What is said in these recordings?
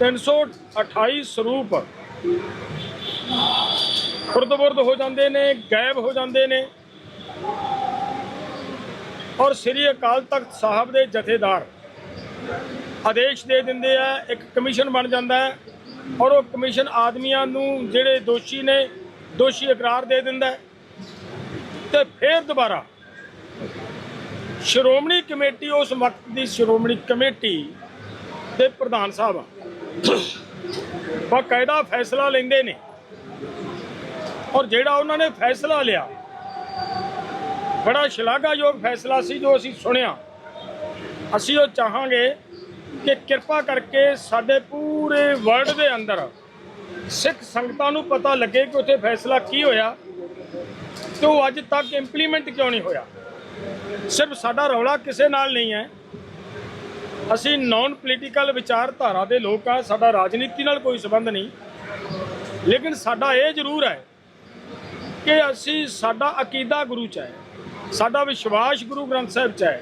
328 ਸਰੂਪ ਖੁਰਦ-ਬੁਰਦ ਹੋ ਜਾਂਦੇ ਨੇ, ਗਾਇਬ ਹੋ ਜਾਂਦੇ ਨੇ। ਔਰ ਸ੍ਰੀ ਅਕਾਲ ਤਖਤ ਸਾਹਿਬ ਦੇ ਜਥੇਦਾਰ ਆਦੇਸ਼ ਦੇ ਦਿੰਦੇ ਆ, ਇੱਕ ਕਮਿਸ਼ਨ ਬਣ ਜਾਂਦਾ ਹੈ ਔਰ ਉਹ ਕਮਿਸ਼ਨ ਆਦਮੀਆਂ ਨੂੰ ਜਿਹੜੇ ਦੋਸ਼ੀ ਨੇ, ਦੋਸ਼ੀ ਇਕਰਾਰ ਦੇ ਦਿੰਦਾ ਹੈ। ਤੇ ਫਿਰ ਦੁਬਾਰਾ ਸ਼੍ਰੋਮਣੀ ਕਮੇਟੀ, ਉਸ ਵਕਤ ਦੀ ਸ਼੍ਰੋਮਣੀ ਕਮੇਟੀ ਦੇ ਪ੍ਰਧਾਨ ਸਾਹਿਬ ਬਾਕਾਇਦਾ ਫੈਸਲਾ ਲੈਂਦੇ ਨੇ। ਔਰ ਜਿਹੜਾ ਉਹਨਾਂ ਨੇ ਫੈਸਲਾ ਲਿਆ, ਬੜਾ ਸ਼ਲਾਘਾਯੋਗ ਫੈਸਲਾ ਸੀ ਜੋ ਅਸੀਂ ਸੁਣਿਆ। ਅਸੀਂ ਉਹ ਚਾਹਾਂਗੇ ਕਿ ਕਿਰਪਾ ਕਰਕੇ ਸਾਡੇ ਪੂਰੇ ਵਰਲਡ ਦੇ ਅੰਦਰ ਸਿੱਖ ਸੰਗਤਾਂ ਨੂੰ ਪਤਾ ਲੱਗੇ ਕਿ ਉੱਥੇ ਫੈਸਲਾ ਕੀ ਹੋਇਆ, ਤੇ ਉਹ ਅੱਜ ਤੱਕ ਇੰਪਲੀਮੈਂਟ ਕਿਉਂ ਨਹੀਂ ਹੋਇਆ। ਸਿਰਫ ਸਾਡਾ ਰੌਲਾ ਕਿਸੇ ਨਾਲ ਨਹੀਂ ਹੈ। ਅਸੀਂ ਨਾਨ ਪੋਲੀਟੀਕਲ ਵਿਚਾਰਧਾਰਾ ਦੇ ਲੋਕ ਆ, ਸਾਡਾ ਰਾਜਨੀਤੀ ਨਾਲ ਕੋਈ ਸੰਬੰਧ ਨਹੀਂ। ਲੇਕਿਨ ਸਾਡਾ ਇਹ ਜ਼ਰੂਰ ਹੈ ਕਿ ਅਸੀਂ ਸਾਡਾ ਅਕੀਦਾ ਗੁਰੂ ਚ ਹੈ, ਸਾਡਾ ਵਿਸ਼ਵਾਸ ਗੁਰੂ ਗ੍ਰੰਥ ਸਾਹਿਬ ਚ ਹੈ,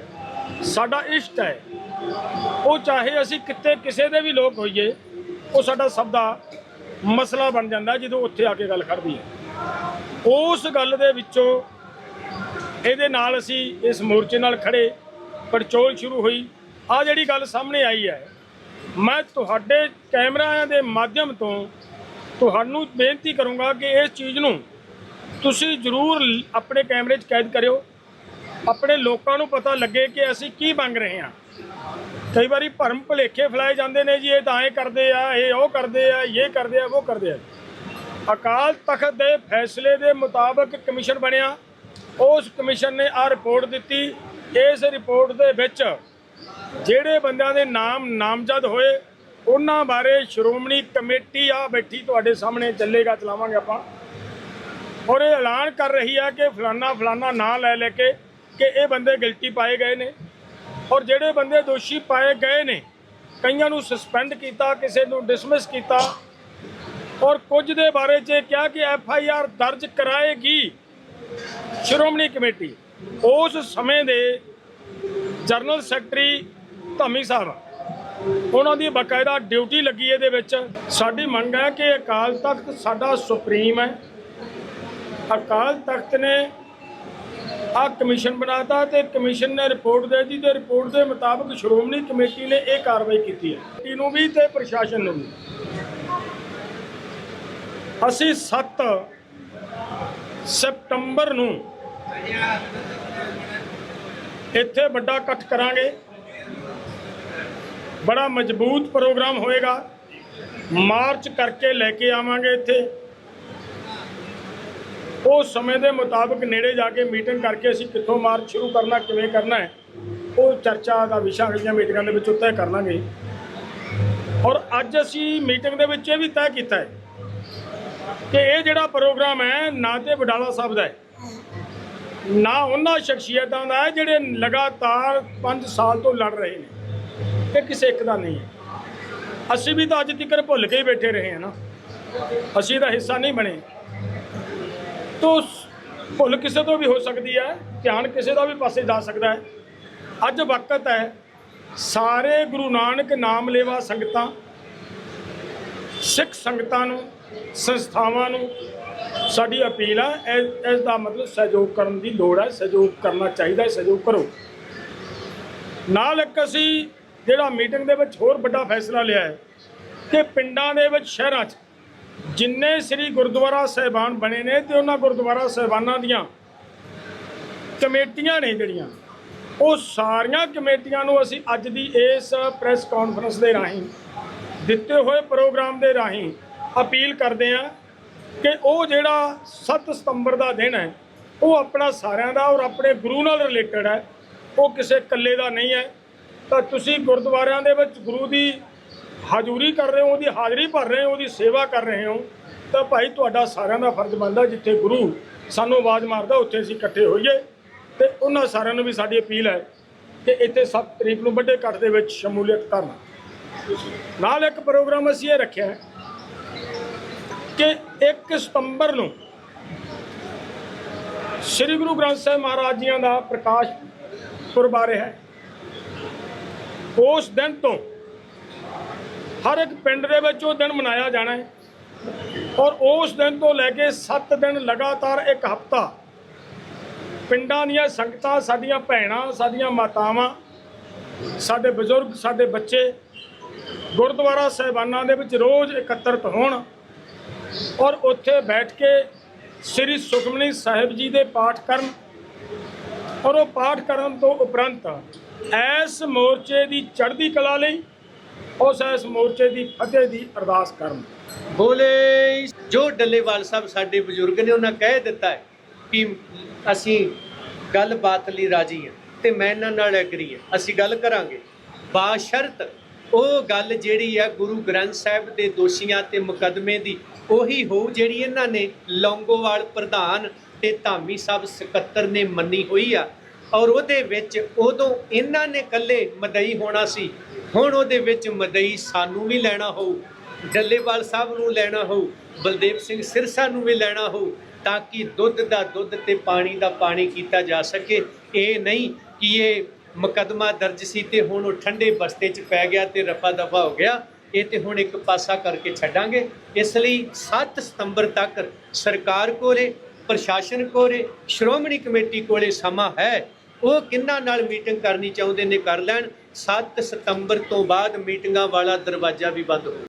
ਸਾਡਾ ਇਸ਼ਟ ਹੈ। ਉਹ ਚਾਹੇ ਅਸੀਂ ਕਿਤੇ ਕਿਸੇ ਦੇ ਵੀ ਲੋਕ ਹੋਈਏ, ਉਹ ਸਾਡਾ ਸਭ ਦਾ ਮਸਲਾ ਬਣ ਜਾਂਦਾ ਜਦੋਂ ਉੱਥੇ ਆ ਕੇ ਗੱਲ ਖੜਦੀ ਹੈ। ਉਸ ਗੱਲ ਦੇ ਵਿੱਚੋਂ ਇਹਦੇ ਨਾਲ ਅਸੀਂ ਇਸ ਮੋਰਚੇ ਨਾਲ ਖੜੇ ਪੜਚੋਲ ਸ਼ੁਰੂ ਹੋਈ। ਆ ਜਿਹੜੀ ਗੱਲ ਸਾਹਮਣੇ ਆਈ ਹੈ, ਮੈਂ ਤੁਹਾਡੇ ਕੈਮਰਿਆਂ ਦੇ ਮਾਧਿਅਮ ਤੋਂ ਤੁਹਾਨੂੰ ਬੇਨਤੀ ਕਰੂੰਗਾ ਕਿ ਇਸ ਚੀਜ਼ ਨੂੰ ਤੁਸੀਂ ਜ਼ਰੂਰ ਆਪਣੇ ਕੈਮਰੇ 'ਚ ਕੈਦ ਕਰਿਓ। ਆਪਣੇ ਲੋਕਾਂ ਨੂੰ ਪਤਾ ਲੱਗੇ ਕਿ ਅਸੀਂ ਕੀ ਮੰਗ ਰਹੇ ਹਾਂ। ਕਈ ਵਾਰੀ ਭਰਮ ਭੁਲੇਖੇ ਫੈਲਾਏ ਜਾਂਦੇ ਨੇ ਜੀ, ਇਹ ਤਾਂ ਐਂ ਕਰਦੇ ਆ, ਇਹ ਉਹ ਕਰਦੇ ਆ, ਇਹ ਕਰਦੇ ਆ, ਉਹ ਕਰਦੇ ਆ। ਅਕਾਲ ਤਖਤ ਦੇ ਫੈਸਲੇ ਦੇ ਮੁਤਾਬਕ ਕਮਿਸ਼ਨ ਬਣਿਆ। ਉਸ ਕਮਿਸ਼ਨ ਨੇ ਆ ਰਿਪੋਰਟ ਦਿੱਤੀ। ਇਸ ਰਿਪੋਰਟ ਦੇ ਵਿੱਚ ਜਿਹੜੇ ਬੰਦਿਆਂ ਦੇ ਨਾਮ ਨਾਮਜ਼ਦ ਹੋਏ, ਉਹਨਾਂ ਬਾਰੇ ਸ਼੍ਰੋਮਣੀ ਕਮੇਟੀ ਆ ਬੈਠੀ ਤੁਹਾਡੇ ਸਾਹਮਣੇ, ਚੱਲੇਗਾ, ਚਲਾਵਾਂਗੇ ਆਪਾਂ। ਔਰ ਇਹ ਐਲਾਨ ਕਰ ਰਹੀ ਹੈ ਕਿ ਫਲਾਨਾ ਫਲਾਨਾ ਨਾਂ ਲੈ ਲੈ ਕੇ ਕਿ ਇਹ ਬੰਦੇ ਗਿਲਟੀ ਪਾਏ ਗਏ ਨੇ। ਔਰ ਜਿਹੜੇ ਬੰਦੇ ਦੋਸ਼ੀ ਪਾਏ ਗਏ ਨੇ, ਕਈਆਂ ਨੂੰ ਸਸਪੈਂਡ ਕੀਤਾ, ਕਿਸੇ ਨੂੰ ਡਿਸਮਿਸ ਕੀਤਾ। ਔਰ ਕੁਝ ਦੇ ਬਾਰੇ 'ਚ ਇਹ ਕਿਹਾ ਕਿ ਐਫ ਆਈ ਆਰ ਦਰਜ ਕਰਾਏਗੀ ਸ਼੍ਰੋਮਣੀ ਕਮੇਟੀ। ਉਸ ਸਮੇਂ ਦੇ ਜਨਰਲ ਸੈਕਟਰੀ ਧਾਮੀ ਸਾਹਿਬ, ਉਹਨਾਂ ਦੀ ਬਕਾਇਦਾ ਡਿਊਟੀ ਲੱਗੀ ਇਹਦੇ ਵਿੱਚ। ਸਾਡੀ ਮੰਗ ਹੈ ਕਿ ਅਕਾਲ ਤਖਤ ਸਾਡਾ ਸੁਪਰੀਮ ਹੈ। ਅਕਾਲ ਤਖਤ ਨੇ ਆ ਕਮਿਸ਼ਨ ਬਣਾਤਾ ਤੇ ਕਮਿਸ਼ਨ ਨੇ ਰਿਪੋਰਟ ਦੇ ਦਿੱਤੀ ਤੇ ਰਿਪੋਰਟ ਦੇ ਮੁਤਾਬਕ ਸ਼੍ਰੋਮਣੀ ਕਮੇਟੀ ਨੇ ਇਹ ਕਾਰਵਾਈ ਕੀਤੀ ਹੈ। ਕਮੇਟੀ ਨੂੰ ਵੀ ਤੇ ਪ੍ਰਸ਼ਾਸਨ ਨੂੰ ਵੀ। ਅਸੀਂ 7 ਸਤੰਬਰ ਨੂੰ ਇੱਥੇ ਵੱਡਾ ਇਕੱਠ ਕਰਾਂਗੇ। ਬੜਾ ਮਜ਼ਬੂਤ ਪ੍ਰੋਗਰਾਮ ਹੋਏਗਾ। ਮਾਰਚ ਕਰਕੇ ਲੈ ਕੇ ਆਵਾਂਗੇ ਇੱਥੇ। ਉਹ ਸਮੇਂ ਦੇ ਮੁਤਾਬਕ ਨੇੜੇ ਜਾ ਕੇ ਮੀਟਿੰਗ ਕਰਕੇ ਅਸੀਂ ਕਿੱਥੋਂ ਮਾਰਚ ਸ਼ੁਰੂ ਕਰਨਾ, ਕਿਵੇਂ ਕਰਨਾ ਹੈ, ਉਹ ਚਰਚਾ ਦਾ ਵਿਸ਼ਾ ਅਗਲੀਆਂ ਮੀਟਿੰਗਾਂ ਦੇ ਵਿੱਚ ਉੱਤੇ ਕਰ ਲਾਂਗੇ। ਔਰ ਅੱਜ ਅਸੀਂ ਮੀਟਿੰਗ ਦੇ ਵਿੱਚ ਇਹ ਵੀ ਤੈਅ ਕੀਤਾ ਹੈ ਕਿ ਇਹ ਜਿਹੜਾ ਪ੍ਰੋਗਰਾਮ ਹੈ, ਨਾ ਤੇ ਵਡਾਲਾ ਸਾਹਿਬ ਦਾ ਹੈ। ਨਾ ਉਹਨਾਂ ਸ਼ਖਸੀਅਤਾਂ ਦਾ ਹੈ ਜਿਹੜੇ ਲਗਾਤਾਰ 5 ਸਾਲ ਤੋਂ ਲੜ ਰਹੇ ਨੇ। ਇਹ ਕਿਸੇ ਇੱਕ ਦਾ ਨਹੀਂ ਹੈ। ਅਸੀਂ ਵੀ ਤਾਂ ਅੱਜ ਤੱਕ ਭੁੱਲ ਕੇ ਹੀ ਬੈਠੇ ਰਹੇ ਹਾਂ ਨਾ। ਅਸੀਂ ਦਾ ਹਿੱਸਾ ਨਹੀਂ ਬਣੇ। ਤੋ ਭੁੱਲ ਕਿਸੇ ਤੋਂ ਵੀ ਹੋ ਸਕਦੀ ਹੈ। ਧਿਆਨ ਕਿਸੇ ਦਾ ਵੀ ਪਾਸੇ ਜਾ ਸਕਦਾ ਹੈ। ਅੱਜ ਵਕਤ ਹੈ ਸਾਰੇ ਗੁਰੂ ਨਾਨਕ ਨਾਮ ਲੇਵਾ ਸੰਗਤਾਂ, ਸਿੱਖ ਸੰਗਤਾਂ ਨੂੰ, ਸੰਸਥਾਵਾਂ ਨੂੰ ਸਾਡੀ ਅਪੀਲ ਆ ਇਸ ਇਸ ਦਾ ਮਤਲਬ ਸਹਿਯੋਗ ਕਰਨ ਦੀ ਲੋੜ ਹੈ ਸਹਿਯੋਗ ਕਰਨਾ ਚਾਹੀਦਾ ਹੈ, ਸਹਿਯੋਗ ਕਰੋ। ਨਾਲ ਇੱਕ ਅਸੀਂ ਜਿਹੜਾ ਮੀਟਿੰਗ ਦੇ ਵਿੱਚ ਹੋਰ ਵੱਡਾ ਫੈਸਲਾ ਲਿਆ ਹੈ ਕਿ ਪਿੰਡਾਂ ਦੇ ਵਿੱਚ, ਸ਼ਹਿਰਾਂ 'ਚ ਜਿੰਨੇ ਸ੍ਰੀ ਗੁਰਦੁਆਰਾ ਸਾਹਿਬਾਨ ਬਣੇ ਨੇ ਤੇ ਉਹਨਾਂ ਗੁਰਦੁਆਰਾ ਸਾਹਿਬਾਨਾਂ ਦੀਆਂ ਕਮੇਟੀਆਂ ਨੇ ਜਿਹੜੀਆਂ, ਉਹ ਸਾਰੀਆਂ ਕਮੇਟੀਆਂ ਨੂੰ ਅਸੀਂ ਅੱਜ ਦੀ ਇਸ ਪ੍ਰੈਸ ਕਾਨਫਰੰਸ ਦੇ ਰਾਹੀਂ, ਦਿੱਤੇ ਹੋਏ ਪ੍ਰੋਗਰਾਮ ਦੇ ਰਾਹੀਂ ਅਪੀਲ ਕਰਦੇ ਹਾਂ ਕਿ ਉਹ ਜਿਹੜਾ 7 ਸਤੰਬਰ ਦਾ ਦਿਨ ਹੈ, ਉਹ ਆਪਣਾ ਸਾਰਿਆਂ ਦਾ ਔਰ ਆਪਣੇ ਗੁਰੂ ਨਾਲ ਰਿਲੇਟਡ ਹੈ। ਉਹ ਕਿਸੇ ਇਕੱਲੇ ਦਾ ਨਹੀਂ ਹੈ। ਤਾਂ ਤੁਸੀਂ ਗੁਰਦੁਆਰਿਆਂ ਦੇ ਵਿੱਚ ਗੁਰੂ ਦੀ ਹਾਜ਼ੂਰੀ ਕਰ ਰਹੇ ਹੋ, ਉਹਦੀ ਹਾਜ਼ਰੀ ਭਰ ਰਹੇ ਹੋ, ਉਹਦੀ ਸੇਵਾ ਕਰ ਰਹੇ ਹੋ, ਤਾਂ ਭਾਈ ਤੁਹਾਡਾ ਸਾਰਿਆਂ ਦਾ ਫਰਜ਼ ਬਣਦਾ ਜਿੱਥੇ ਗੁਰੂ ਸਾਨੂੰ ਆਵਾਜ਼ ਮਾਰਦਾ, ਉੱਥੇ ਅਸੀਂ ਇਕੱਠੇ ਹੋਈਏ। ਤੇ ਉਹਨਾਂ ਸਾਰਿਆਂ ਨੂੰ ਵੀ ਸਾਡੀ ਅਪੀਲ ਹੈ ਕਿ ਇੱਥੇ 7 ਤਰੀਕ ਨੂੰ ਵੱਡੇ ਇਕੱਠ ਦੇ ਵਿੱਚ ਸ਼ਮੂਲੀਅਤ ਕਰਨਾ। ਨਾਲ ਇੱਕ ਪ੍ਰੋਗਰਾਮ ਅਸੀਂ ਇਹ ਰੱਖਿਆ ਕਿ 1 ਸਤੰਬਰ ਨੂੰ ਸ੍ਰੀ ਗੁਰੂ ਗ੍ਰੰਥ ਸਾਹਿਬ ਮਹਾਰਾਜ ਜੀਆਂ ਦਾ ਪ੍ਰਕਾਸ਼ ਪੁਰਬ ਆ ਰਿਹਾ ਹੈ। ਉਸ ਦਿਨ ਤੋਂ ਹਰ ਇੱਕ ਪਿੰਡ ਦੇ ਵਿੱਚ ਉਹ ਦਿਨ ਮਨਾਇਆ ਜਾਣਾ ਹੈ ਔਰ ਉਸ ਦਿਨ ਤੋਂ ਲੈ ਕੇ 7 ਦਿਨ ਲਗਾਤਾਰ ਇੱਕ ਹਫਤਾ ਪਿੰਡਾਂ ਦੀਆਂ ਸੰਗਤਾਂ, ਸਾਡੀਆਂ ਭੈਣਾਂ, ਸਾਡੀਆਂ ਮਾਤਾਵਾਂ, ਸਾਡੇ ਬਜ਼ੁਰਗ, ਸਾਡੇ ਬੱਚੇ ਗੁਰਦੁਆਰਾ ਸਾਹਿਬਾਨਾਂ ਦੇ ਵਿੱਚ ਰੋਜ਼ ਇਕੱਤਰਤ ਹੋਣ ਔਰ ਉੱਥੇ ਬੈਠ ਕੇ ਸ੍ਰੀ ਸੁਖਮਨੀ ਸਾਹਿਬ ਜੀ ਦੇ ਪਾਠ ਕਰਨ। ਔਰ ਉਹ ਪਾਠ ਕਰਨ ਤੋਂ ਉਪਰੰਤ ਐਸ ਮੋਰਚੇ ਦੀ ਚੜ੍ਹਦੀ ਕਲਾ ਲਈ ਉਸ ਐਸ ਮੋਰਚੇ ਦੀ ਫਤਿਹ ਦੀ ਅਰਦਾਸ ਕਰਨ। ਬੋਲੇ, ਜੋ ਡੱਲੇਵਾਲ ਸਾਹਿਬ ਸਾਡੇ ਬਜ਼ੁਰਗ ਨੇ ਉਹਨਾਂ ਕਹਿ ਦਿੱਤਾ ਹੈ ਕਿ ਅਸੀਂ ਗੱਲਬਾਤ ਲਈ ਰਾਜੀ ਹਾਂ ਤੇ ਮੈਂ ਇਹਨਾਂ ਨਾਲ ਐਗਰੀ ਹਾਂ। ਅਸੀਂ ਗੱਲ ਕਰਾਂਗੇ। ਬਾਸ਼ਰਤ ਉਹ ਗੱਲ ਜਿਹੜੀ ਆ ਗੁਰੂ ਗ੍ਰੰਥ ਸਾਹਿਬ ਦੇ ਦੋਸ਼ੀਆਂ ਤੇ ਮੁਕੱਦਮੇ ਦੀ, ਉਹੀ ਹੋਊ ਜਿਹੜੀ ਇਹਨਾਂ ਨੇ ਲੌਂਗੋਵਾਲ ਪ੍ਰਧਾਨ ਤੇ ਧਾਮੀ ਸਾਹਿਬ ਸਕੱਤਰ ਨੇ ਮੰਨੀ ਹੋਈ ਆ। ਔਰ ਉਹਦੇ ਵਿੱਚ ਉਦੋਂ ਇਹਨਾਂ ਨੇ ਇਕੱਲੇ ਮਦਈ ਹੋਣਾ ਸੀ, ਹੁਣ ਉਹਦੇ ਵਿੱਚ ਮਦਈ ਸਾਨੂੰ ਵੀ ਲੈਣਾ ਹੋਊ ਡੱਲੇਵਾਲ ਸਾਹਿਬ ਨੂੰ ਲੈਣਾ ਹੋਊ, ਬਲਦੇਵ ਸਿੰਘ ਸਿਰਸਾ ਨੂੰ ਵੀ ਲੈਣਾ ਹੋਊ, ਤਾਂ ਕਿ ਦੁੱਧ ਦਾ ਦੁੱਧ ਤੇ ਪਾਣੀ ਦਾ ਪਾਣੀ ਕੀਤਾ ਜਾ ਸਕੇ। ਇਹ ਨਹੀਂ ਕਿ ਇਹ ਮੁਕੱਦਮਾ ਦਰਜ ਸੀ ਤੇ ਹੁਣ ਉਹ ਠੰਡੇ ਬਸਤੇ 'ਚ ਪੈ ਗਿਆ ਤੇ ਰਫਾ ਦਫਾ ਹੋ ਗਿਆ। ਇਹ ਤੇ ਹੁਣ ਇੱਕ ਪਾਸਾ ਕਰਕੇ ਛੱਡਾਂਗੇ। ਇਸ ਲਈ 7 ਸਤੰਬਰ ਤੱਕ ਸਰਕਾਰ ਕੋਲੇ, ਪ੍ਰਸ਼ਾਸਨ ਕੋਲੇ, ਸ਼੍ਰੋਮਣੀ ਕਮੇਟੀ ਕੋਲੇ ਸਮਾਂ ਹੈ। ਉਹ ਕਿੰਨਾਂ ਨਾਲ ਮੀਟਿੰਗ ਕਰਨੀ ਚਾਹੁੰਦੇ ਨੇ ਕਰ ਲੈਣ। 7 ਸਤੰਬਰ ਤੋਂ ਬਾਅਦ ਮੀਟਿੰਗਾਂ ਵਾਲਾ ਦਰਵਾਜ਼ਾ ਵੀ ਬੰਦ ਹੋ